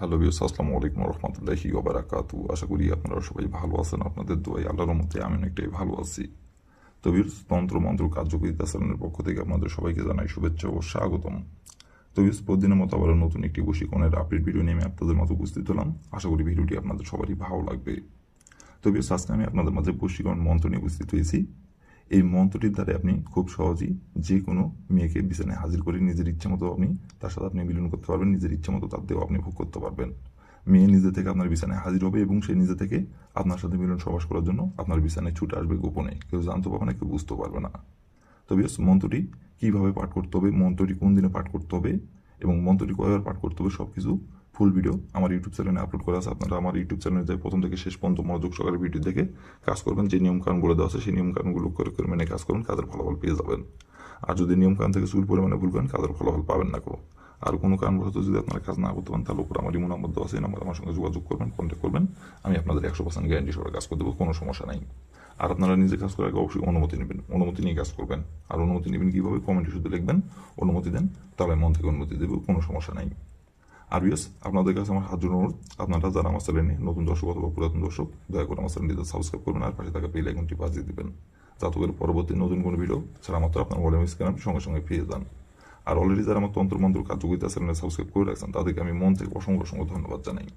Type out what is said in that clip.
Hello বিয়স আসসালামু আলাইকুম রহমতুল্লাহি ওবারাকাতু আশা করি আপনারা সবাই ভালো আছেন। আপনাদের দোয়াই আল্লাহর মধ্যে আমি অনেকটাই ভালো আছি। তো বিয়স তন্ত্র, মন্ত্র, কার্যকরিতা চ্যানেলের পক্ষ থেকে আপনাদের সবাইকে জানাই শুভেচ্ছা ও স্বাগতম। তো বিয়স প্রতিদিনের মতো আবার নতুন একটি বশীকরণের আপডেট ভিডিও নিয়ে আমি আপনাদের মাঝে উপস্থিত হলাম। আশা করি ভিডিওটি আপনাদের সবারই ভালো লাগবে। তো বিয়স আজকে আমি আপনাদের মাঝে বশীকরণ মন্ত্র নিয়ে উপস্থিত হয়েছি। এই মন্ত্রটির দ্বারা আপনি খুব সহজেই যে কোনো মেয়েকে বিছানায় হাজির করে নিজের ইচ্ছে মতো আপনি তার সাথে আপনি মিলন করতে পারবেন, নিজের ইচ্ছে মতো তার দেহ আপনি ভোগ করতে পারবেন। মেয়ে নিজে থেকে আপনার বিছানায় হাজির হবে এবং সে নিজে থেকে আপনার সাথে মিলন সবাস করার জন্য আপনার বিছানায় ছুটে আসবে গোপনে। কেউ জানতে পারবে না, কেউ বুঝতে পারবে না। তবে মন্ত্রটি কীভাবে পাঠ করতে হবে, মন্ত্রটি কোন দিনে পাঠ করতে হবে এবং মন্ত্রটি কয়বার পাঠ করতে হবে সব কিছু ফুল ভিডিও আমার ইউটিউব চ্যানেলে আপলোড করা আছে। আপনারা আমার ইউটিউব চ্যানেলে যাই প্রথম থেকে শেষ পর্যন্ত মনোযোগ সহকারে ভিডিও দেখে কাজ করবেন। যে নিয়মকানুনগুলো দেওয়া আছে সেই নিয়মকানুনগুলো করে করে মেনে কাজ করবেন কাজের ফলাফল পেয়ে যাবেন। আর যদি নিয়মকানুন থেকে চুল পরিমাণে ভুল করেন, কাজের ফলাফল পাবেন না কো আর কোনো কারণবশত যদি আপনারা কাজ না করতে পারেন, তাহলে উপর আমার ইমো নাম্বার দেওয়া আছে আমার সঙ্গে যোগাযোগ করবেন কন্ট্যাক্ট করবেন। আমি আপনাদের একশো পার্সেন্ট গ্যারান্টি সহ কাজ করে দেবো, কোনো সমস্যা নাই। আর আপনারা নিজে কাজ করার আগে অবশ্যই অনুমতি নেবেন। অনুমতি নিয়ে কাজ করবেন। আর অনুমতি নেবেন কীভাবে? কমেন্টে শুধু লিখবেন। অনুমতি দেন, তাহলে মন থেকে অনুমতি দেবে, কোনো সমস্যা নাই। আর বিএস আপনাদের কাছে আমার হাত অনুরোধ, আপনারা যারা আমার চ্যানেলে নতুন দর্শক অথবা পুরাতন দর্শক, দয়া করে আমার চ্যানেলটিতে সাবস্ক্রাইব করবেন আর পাশে থাকা বেল আইকনটি বাজিয়ে দেবেন। যাতে করে পরবর্তী নতুন কোনো ভিডিও ছাড়া মাত্র আপনার মোবাইল করেন, সঙ্গে সঙ্গে ফিরে যান। আর অলরেডি যারা আমার তন্ত্র মন্ত্র কার্যকরিতা চ্যানেলে সাবস্ক্রাইব করে রাখছেন, তাদেরকে আমি মন থেকে অসংখ্য অসংখ্য ধন্যবাদ জানাই।